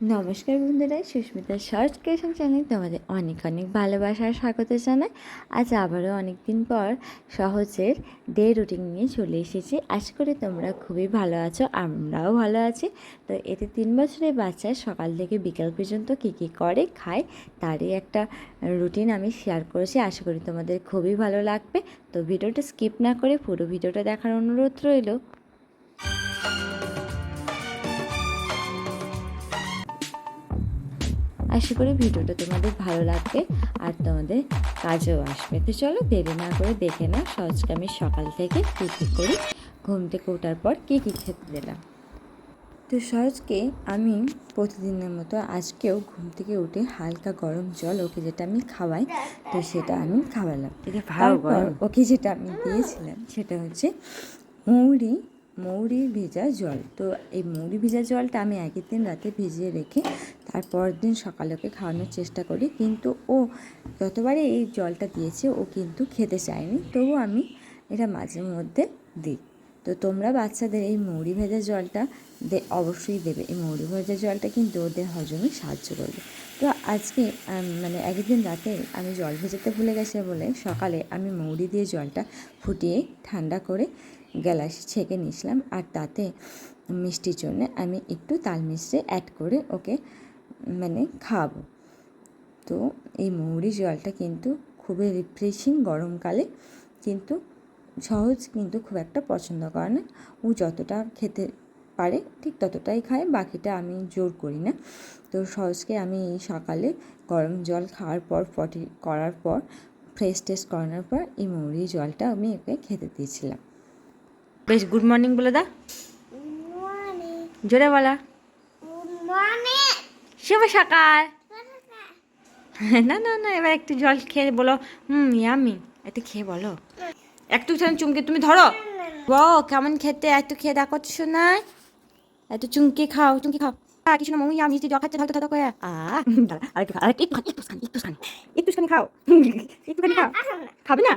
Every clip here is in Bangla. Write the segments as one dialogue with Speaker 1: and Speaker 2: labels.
Speaker 1: নমস্কার বন্ধুরা, সুস্মিতা শর্ট ক্রিয়েশন চ্যানেল তোমাদের অনেক অনেক ভালোবাসার স্বাগত জানাই। আজ আবারও অনেক দিন পর সহজের ডে রুটিন নিয়ে চলে এসেছি। আশা করি তোমরা খুবই ভালো আছো, আমরাও ভালো আছি। তো এতে তিন বছরের বাচ্চা সকাল থেকে বিকাল পর্যন্ত কী কী করে, খায়, তারই একটা রুটিন আমি শেয়ার করেছি। আশা করি তোমাদের খুবই ভালো লাগবে। তো ভিডিওটা স্কিপ না করে পুরো ভিডিওটা দেখার অনুরোধ রইল। আশা করি ভিডিওটা তোমাদের ভালো লাগবে আর তোমাদের কাজেও আসবে। তো চলো দেরি না করে দেখে নাও সহজকে আমি সকাল থেকে কী কী করি। ঘুম থেকে ওঠার পর কী কী খেতে দিলাম। তো সহজকে আমি প্রতিদিনের মতো আজকেও ঘুম থেকে উঠে হালকা গরম জল ওকে যেটা আমি খাওয়াই তো সেটা আমি খাওয়ালাম। তারপর ওকে যেটা আমি দিয়েছিলাম সেটা হচ্ছে মৌরি মৌরি ভেজা জল। তো এই মৌরি ভেজা জলটা আমি আগের দিন রাতে ভিজিয়ে রেখে তারপর দিন সকালে ওকে খাওয়ানোর চেষ্টা করি। কিন্তু ও যতবারে এই জলটা দিয়েছে, ও কিন্তু খেতে চায়নি। তবু আমি এটা মাঝে মধ্যে দিই। তো তোমরা বাচ্চাদের এই মৌরি ভেজা জলটা দে, অবশ্যই দেবে। এই মৌরি ভেজা জলটা কিন্তু ওদের হজমে সাহায্য করবে। তো আজকে মানে একদিন রাতে আমি জল ভেজাতে ভুলে গেছে বলে সকালে আমি মৌরি দিয়ে জলটা ফুটিয়ে ঠান্ডা করে গ্যালাসে ছেঁকে নিয়েছিলাম আর তাতে মিষ্টির জন্য আমি একটু তাল মিশ্রে অ্যাড করে ওকে মানে খাওয়াবো। তো এই মৌরি জলটা কিন্তু খুবই রিফ্রেশিং গরমকালে কিন্তু সহজ কিন্তু খুব একটা পছন্দ করে না। ও যতটা খেতে পারে ঠিক ততটাই খায়, বাকিটা আমি জোর করি না। তো সহজকে আমি এই সকালে গরম জল খাওয়ার পর পটি করার পর ফ্রেশ টেস্ট করানোর পর এই মৌরি জলটা আমি ওকে খেতে দিয়েছিলাম।
Speaker 2: বেশ গুড মর্নিং বলে দা। জোরে বলা। শুভ সকাল। না না না, এবার একটু জল খেয়ে বলো। হুম ইয়ামি একটু খেয়ে বলো। একটু চুমকে, তুমি ধরো। ও কেমন খেতে? একটু খেয়ে দেখো তো শোনায় একটু চুমকি খাও, চুমকি খাচ্ছে করে একটু খাও। খাও। খাবে না?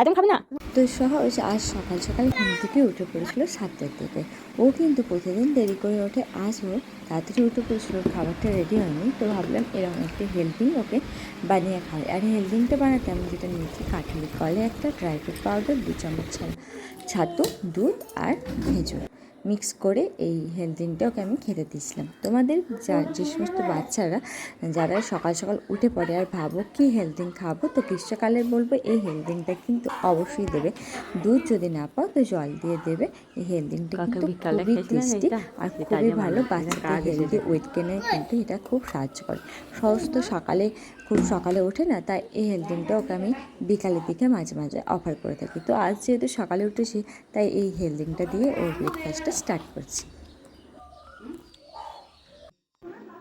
Speaker 2: একদম খাবে না?
Speaker 1: তো সহজ আজ সকাল সকাল ঘুম থেকে উঠে পড়েছিল সাতটার দিকে। ও কিন্তু প্রতিদিন দেরি করে ওঠে। আজও তাড়াতাড়ি উঠে পড়েছিল, খাবারটা রেডি হয়নি। তো ভাবলাম এরকম একটি হেলদিং ওকে বানিয়ে খাই আর হেলদিংটা বানাতে আমি যেটা নিয়েছি, কাঠুলি কলে একটা ড্রাই ফ্রুট পাউডার দু চামচ ছাড়া ছাতু, দুধ আর খেজুর। মিক্স করে এই হেলদিংটা ওকে আমি খেতে দিয়েছিলাম। তোমাদের যা যে সমস্ত বাচ্চারা যারা সকাল সকাল উঠে পড়ে আর ভাবো কি হেলদিং খাব তো গ্রীষ্মকালে বলব এই হেলদিংটা কিন্তু অবশ্যই দেবে। দুধ যদি না পাও তো জল দিয়ে দেবে। এই হেলদিংটা
Speaker 2: কালকে
Speaker 1: কিন্তু খুবই টেস্টি আর খুবই ভালো বাচ্চাদের
Speaker 2: আগে
Speaker 1: হেলদি ওয়েট গেনে কিন্তু এটা খুব সাহায্য করে। সমস্ত সকালে খুব সকালে ওঠে না, তাই এই হেলদিংটা ওকে আমি বিকালের দিকে মাঝে মাঝে অফার করে থাকি। তো আজ যেহেতু সকালে উঠেছি, তাই এই হেলদিংটা দিয়ে ওর ব্রেকফাস্টটা স্টার্ট করছি।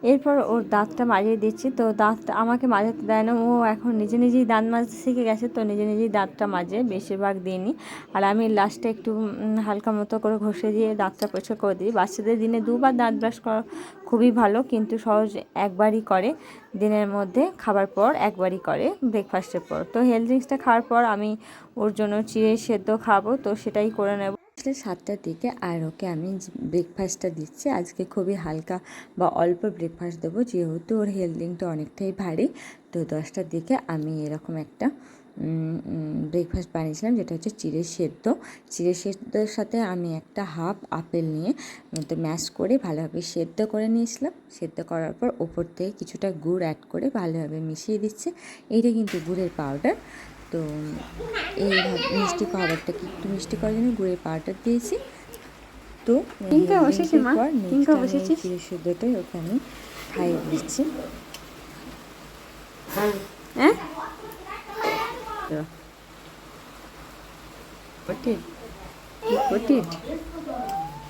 Speaker 2: এরপর ওর দাঁতটা মাজিয়ে দিচ্ছি। তো দাঁতটা আমাকে মাজাতে দেয় না। ও এখন নিজে নিজেই দাঁত মাজতে শিখে গেছে, তো নিজে নিজেই দাঁতটা মাজে, বেশিরভাগ দিইনি আর আমি লাস্টে একটু হালকা মতো করে ঘষে দিয়ে দাঁতটা পরিষ্কার করে দিই। বাচ্চাদের দিনে দুবার দাঁত ব্রাশ করা খুবই ভালো, কিন্তু সহজ একবারই করে। দিনের মধ্যে খাবার পর একবারই করে ব্রেকফাস্টের পর। তো হেলথ ড্রিঙ্কসটা খাওয়ার পর আমি ওর জন্য চিড়ে সেদ্ধ খাব, তো সেটাই করে নেব।
Speaker 1: আসলে সাতটার দিকে আর ওকে আমি ব্রেকফাস্টটা দিচ্ছি, আজকে খুবই হালকা বা অল্প ব্রেকফাস্ট দেবো। যেহেতু ওর হেলদিংটা অনেকটাই ভারী, তো দশটার দিকে আমি এরকম একটা ব্রেকফাস্ট বানিয়েছিলাম, যেটা হচ্ছে চিড়ে সেদ্ধ। চিড়ে সেদ্ধর সাথে আমি একটা হাফ আপেল নিয়ে মধ্যে ম্যাশ করে ভালোভাবে সেদ্ধ করে নিয়েছিলাম। সেদ্ধ করার পর ওপর থেকে কিছুটা গুড় অ্যাড করে ভালোভাবে মিশিয়ে দিচ্ছে। এইটা কিন্তু গুড়ের পাউডার তো এই মিষ্টি পাউডারটাকে একটু মিষ্টি করার জন্য গুড়ের পাউডার দিয়েছি। তো? চিড়ে সেদ্ধটাই ওকে আমি খাইয়ে দিচ্ছি।
Speaker 2: হ্যাঁ?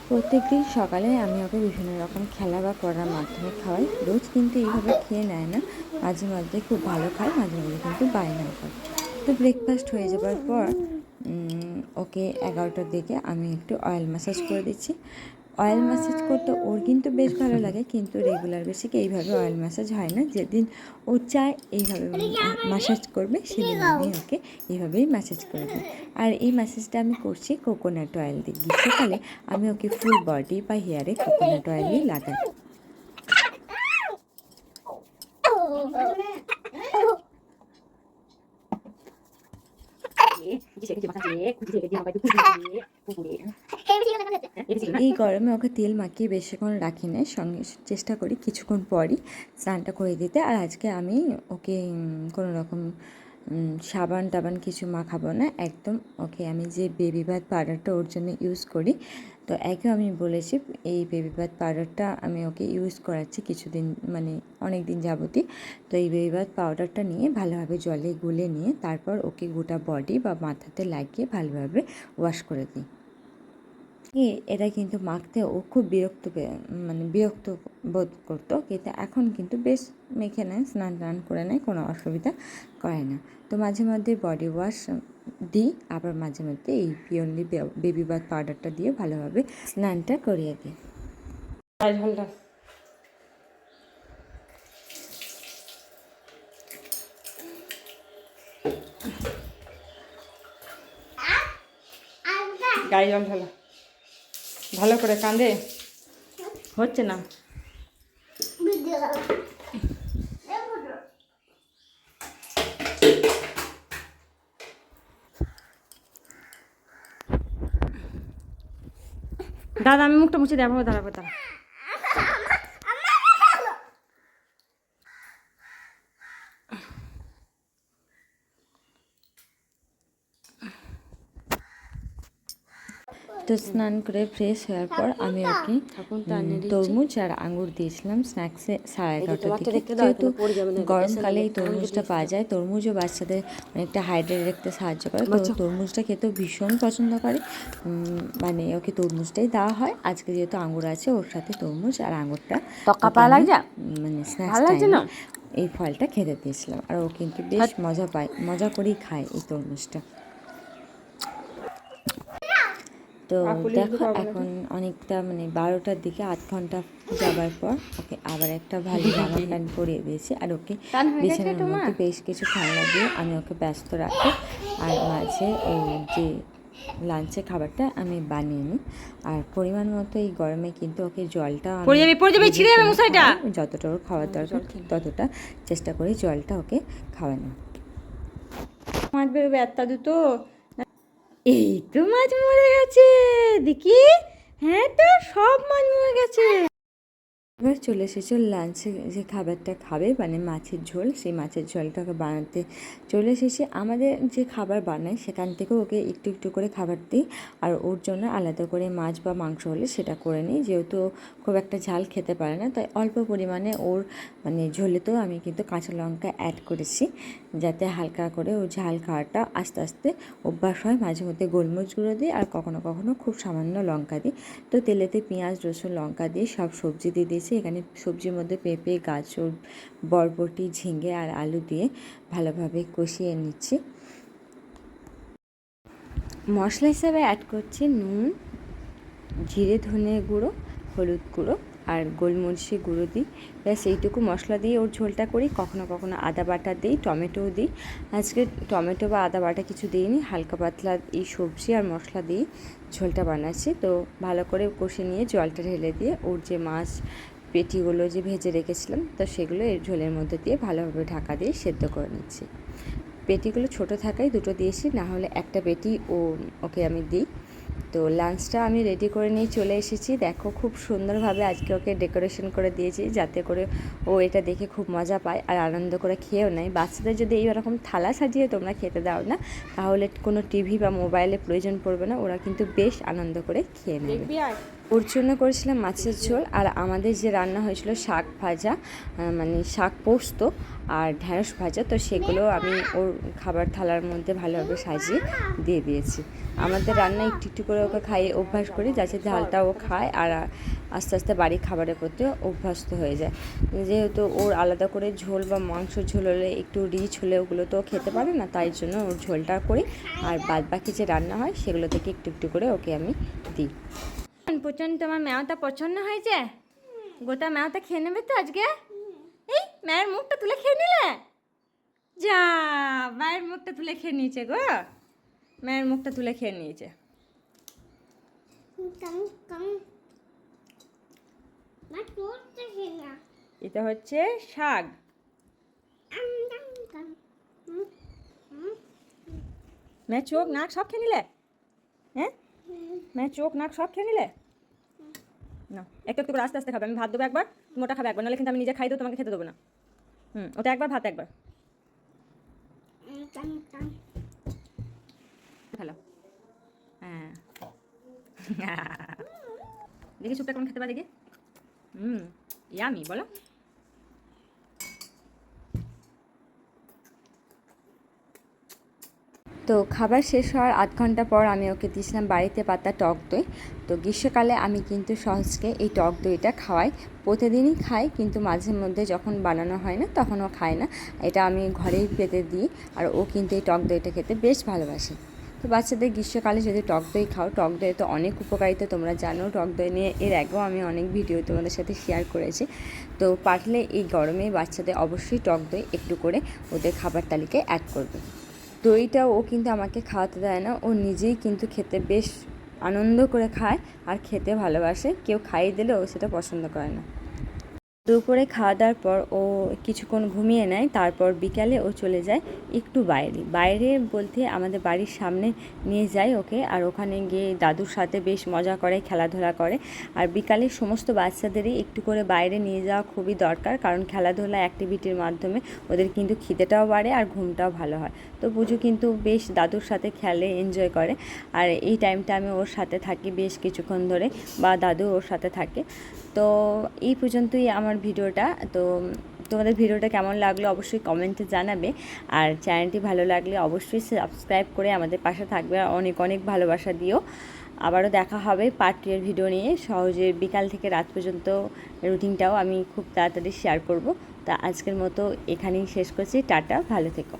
Speaker 1: প্রত্যেক দিন সকালে আমি ওকে বিভিন্ন রকম খেলা বা করার মাধ্যমে খাওয়াই। রোজ কিন্তু এইভাবে খেয়ে নেয় না। মাঝে মাঝে খুব ভালো খায় মাঝে মাঝে কিন্তু বায়না করে তো ব্রেকফাস্ট হয়ে যাবার পর ওকে এগারোটার দিকে আমি একটু অয়েল ম্যাসাজ করে দিচ্ছি। অয়েল ম্যাসাজ করতে ওর কিন্তু বেশ ভালো লাগে, কিন্তু রেগুলার বেসিকে এইভাবে অয়েল ম্যাসাজ হয় না। যেদিন ও চায় এইভাবে ম্যাসাজ করবে, সেদিন আমি ওকে এইভাবেই ম্যাসাজ করে দিই। আর এই ম্যাসাজটা আমি করছি কোকোনাট অয়েল দিয়ে। গ্রীষ্মকালে আমি ওকে ফুল বডি বা হেয়ারে কোকোনাট অয়েলই লাগাই। এই গরমে ওকে তেল মাখিয়ে বেশিক্ষণ রাখি না সঙ্গে চেষ্টা করি কিছুক্ষণ পরই স্নানটা করে দিতে। আর আজকে আমি ওকে কোনো রকম সাবান টাবান কিছু মাখাবো না, একদম ওকে আমি যে বেবি বাথ পাউডারটা ওর জন্য ইউজ করি, তো একে আমি বলেছি, এই বেবি বাথ পাউডারটা আমি ওকে ইউজ করাচ্ছি কিছুদিন মানে অনেক দিন যাবতী তো এই বেবি বাথ পাউডারটা নিয়ে ভালোভাবে জলে গুলে নিয়ে তারপর ওকে গোটা বডি বা মাথাতে লাগিয়ে ভালোভাবে ওয়াশ করে দিই। এটা কিন্তু মাখতে ও খুব বিরক্ত মানে বিরক্ত বোধ করতো, কিন্তু এখন কিন্তু বেশ মেখে নেয়, স্নান টান করে নেয়, কোনো অসুবিধা করে না। তো মাঝে মধ্যে বডি ওয়াশ দিই, আবার মাঝে মধ্যে এই পিওনলি বেবি বাথ পাউডারটা দিয়ে ভালোভাবে স্নানটা করিয়ে দিই।
Speaker 3: গায়ে জল ঢালো ভালো করে কাঁদে? হচ্ছে না? দাদা আমি মুখটা মুছে দেবো দাঁড়াবো দাঁড়া
Speaker 1: তো স্নান করে ফ্রেশ হওয়ার পর আমি ওকে তরমুজ আর আঙ্গুর দিয়েছিলাম স্ন্যাক্সে সাড়ে এগারোটার দিকে। যেহেতু গরমকালে এই তরমুজটা পাওয়া যায় তরমুজও বাচ্চাদের অনেকটা হাইড্রেট রাখতে সাহায্য করে। তো তরমুজটা খেতেও ভীষণ পছন্দ করে। উম, মানে ওকে তরমুজটাই দেওয়া হয়। আজকে যেহেতু আঙ্গুর আছে ওর সাথে তরমুজ আর? উম, মানে স্ন্যাক্স? এই ফলটা খেতে দিয়েছিলাম। আর ও কিন্তু বেশ মজা পায় মজা করেই খায় এই তরমুজটা। তো দেখো এখন অনেকটা মানে বারোটার দিকে আধ ঘণ্টা যাবার পর ওকে আবার একটা ভালো জামা প্যান্ট পরিয়ে দিয়েছি। আর ওকে বিছানার মধ্যে বেশ কিছু খেলনা দিয়ে আমি ওকে ব্যস্ত রাখি। আর মাঝে এই যে লাঞ্চে খাবারটা আমি বানিয়ে নিই। আর পরিমাণ মতো এই গরমে কিন্তু ওকে জলটা আমি
Speaker 3: পড়ে যাবে, পড়ে যাবে, ছিঁড়ে যাবে
Speaker 1: বুঝে শুনে
Speaker 3: মশারিটা।
Speaker 1: খাওয়াই। যতটা ওর খাওয়ার দরকার ঠিক ততটা চেষ্টা করি জলটা ওকে খাওয়ানো।
Speaker 3: মাছ বেরোবে একটা দুটো। এই তো মাছ মরে গেছে। দেখি। হ্যাঁ তো, সব মাছ মরে গেছে।
Speaker 1: এবার চলে এসেছে লাঞ্চে যে খাবারটা খাবে মানে মাছের ঝোল, সেই মাছের ঝোলটাকে বানাতে চলে এসেছে। আমাদের যে খাবার বানায়, সেখান থেকে ওকে একটু একটু করে খাবার দিই। আর ওর জন্য আলাদা করে মাছ বা মাংস হলে সেটা করে নিই। যেহেতু খুব একটা ঝাল খেতে পারে না, তাই অল্প পরিমাণে ওর মানে ঝোলেতেও আমি কিন্তু কাঁচা লঙ্কা অ্যাড করেছি। যাতে হালকা করে ওই ঝাল খাওয়াটা আস্তে আস্তে অভ্যাস হয়। মাঝে মধ্যে গোলমরিচ গুঁড়ো দিই আর কখনো কখনো খুব সামান্য লঙ্কা দিই। তো তেলেতে পেঁয়াজ, রসুন, লঙ্কা দিয়ে সব সবজি দিয়ে দিয়েছি। এখানে সবজির মধ্যে পেঁপে, গাজর, বরবটি ঝিঙ্গে আর আলু দিয়ে ভালোভাবে কষিয়ে নিচ্ছি। মশলা হিসাবে অ্যাড করছি নুন, জিরে ধনে গুঁড়ো, হলুদ গুঁড়ো আর গোলমরিচের গুঁড়ো দিই। ব্যাস এইটুকু মশলা দিয়ে ওর ঝোলটা করি। কখনো কখনো আদা বাটা দিই, টমেটোও দিই। আজকে টমেটো বা আদা বাটা কিছু দিইনি, হালকা পাতলা এই সবজি আর মশলা দিয়ে ঝোলটা বানাচ্ছি। তো ভালো করে কষে নিয়ে জলটা ঢেলে দিয়ে ওর যে মাছ পেটিগুলো যে ভেজে রেখেছিলাম, তো সেগুলো এর ঝোলের মধ্যে দিয়ে ভালোভাবে ঢাকা দিয়ে সেদ্ধ করে নিচ্ছি। পেটিগুলো ছোট থাকায় দুটো দিয়েছি, না হলে একটা পেটি ও ওকে আমি দিই। তো লাঞ্চটা আমি রেডি করে নিয়ে চলে এসেছি। দেখো খুব সুন্দরভাবে আজকে ওকে ডেকোরেশন করে দিয়েছি যাতে করে ও এটা দেখে খুব মজা পায় আর আনন্দ করে খেয়েও নেয়। বাচ্চাদের যদি এই এইরকম থালা সাজিয়ে তোমরা খেতে দাও না, তাহলে কোনো টিভি বা মোবাইলে প্রয়োজন পড়বে না, ওরা কিন্তু বেশ আনন্দ করে খেয়ে নেবে। ওর জন্য করেছিলাম মাছের ঝোল আর আমাদের যে রান্না হয়েছিল শাক ভাজা মানে শাক পোস্ত আর ঢ্যাঁড়স ভাজা, তো সেগুলো আমি ওর খাবার থালার মধ্যে ভালোভাবে সাজিয়ে দিয়ে দিয়েছি। আমাদের রান্না একটু একটু করে ওকে খাইয়ে অভ্যাস করি যাতে ঝালটা ও খায় আর আস্তে আস্তে বাড়ির খাবারের প্রতি অভ্যস্ত হয়ে যায়। যেহেতু ওর আলাদা করে ঝোল বা মাংস ঝোল হলে একটু রিচ হলে ওগুলো তো খেতে পারে না, তাই জন্য ওর ঝোলটা করি। আর বাদ বাকি যে রান্না হয় সেগুলো থেকে একটু একটু করে ওকে আমি দিই।
Speaker 3: প্রচণ্ড তোমার ম্যাওটা পছন্দ হয়েছে গোটা ম্যাওটা খেয়ে নেবে তো আজকে এই মায়ের মুখটা তুলে খেয়ে নিলে যা মায়ের মুখটা তুলে খেয়ে নিয়েছে গো মায়ের মুখটা তুলে খেয়ে নিয়েছে এটা হচ্ছে শাক মেয়ের চোখ নাক সব খেয়ে নিলে হ্যাঁ মেয়ের চোখ নাক সব খেয়ে নিলে না, একটু একটু করে আস্তে আস্তে খাবে। আমি ভাত দেবো একবার, তুমি ওটা খাবে একবার, নাহলে কিন্তু আমি নিজে খাই দেবো, তোমাকে খেতে দেবো না। হুম, ওটা একবার, ভাত একবার। হ্যালো। হ্যাঁ। দেখি সুপটা কোন খেতে পারে দেখি। হুম, ইয়ামি, বলো।
Speaker 1: তো খাবার শেষ হওয়ার আধ ঘণ্টা পর আমি ওকে দিয়েছিলাম বাড়িতে পাতা টক দই। তো গ্রীষ্মকালে আমি কিন্তু সহজকে এই টক দইটা খাওয়াই। প্রতিদিনই খাই কিন্তু মাঝে মধ্যে যখন বানানো হয় না তখন ও খায় না। এটা আমি ঘরেই পেতে দিই আর ও কিন্তু এই টক দইটা খেতে বেশ ভালোবাসে। তো বাচ্চাদের গ্রীষ্মকালে যদি টক দই খাও, টক দই তো অনেক উপকারিতা। তোমরা জানো টক দই নিয়ে এর আগেও আমি অনেক ভিডিও তোমাদের সাথে শেয়ার করেছি। তো পারলে এই গরমে বাচ্চাদের অবশ্যই টক দই একটু করে ওদের খাবার তালিকায় অ্যাড করবে। দইটা ও কিন্তু আমাকে খাওয়াতে দেয় না। ও নিজেই কিন্তু খেতে বেশ আনন্দ করে খায় আর খেতে ভালোবাসে। কেউ খাইয়ে দিলে ও সেটা পছন্দ করে না। দুপুরে খাওয়া দাওয়ার পর ও কিছুক্ষণ ঘুমিয়ে নেয়, তারপর বিকালে ও চলে যায় একটু বাইরে। বাইরে বলতে আমাদের বাড়ির সামনে নিয়ে যায় ওকে, আর ওখানে গিয়ে দাদুর সাথে বেশ মজা করে, খেলাধুলা করে। আর বিকালে সমস্ত বাচ্চাদেরই একটু করে বাইরে নিয়ে যাওয়া খুবই দরকার, কারণ খেলাধুলা অ্যাক্টিভিটির মাধ্যমে ওদের কিন্তু খিদেটাও বাড়ে আর ঘুমটাও ভালো হয়। তো পুজো কিন্তু বেশ দাদুর সাথে খেলে এনজয় করে। আর এই টাইমটা আমি ওর সাথে থাকি বেশ কিছুক্ষণ ধরে, বা দাদু ওর সাথে থাকে। তো এই পর্যন্তই আমার ভিডিওটা। তো তোমাদের ভিডিওটা কেমন লাগল অবশ্যই কমেন্টে জানাবে। আর চ্যানেলটি ভালো লাগলে অবশ্যই সাবস্ক্রাইব করে আমাদের পাশে থাকবে। অনেক অনেক ভালোবাসা দিও। আবারও দেখা হবে পার্ট টু এর ভিডিও নিয়ে। সহজে বিকাল থেকে রাত পর্যন্ত রুটিনটাও আমি খুব তাড়াতাড়ি শেয়ার করব। তা আজকের মতো এখানেই শেষ করছি। টাটা, ভালো থেকো।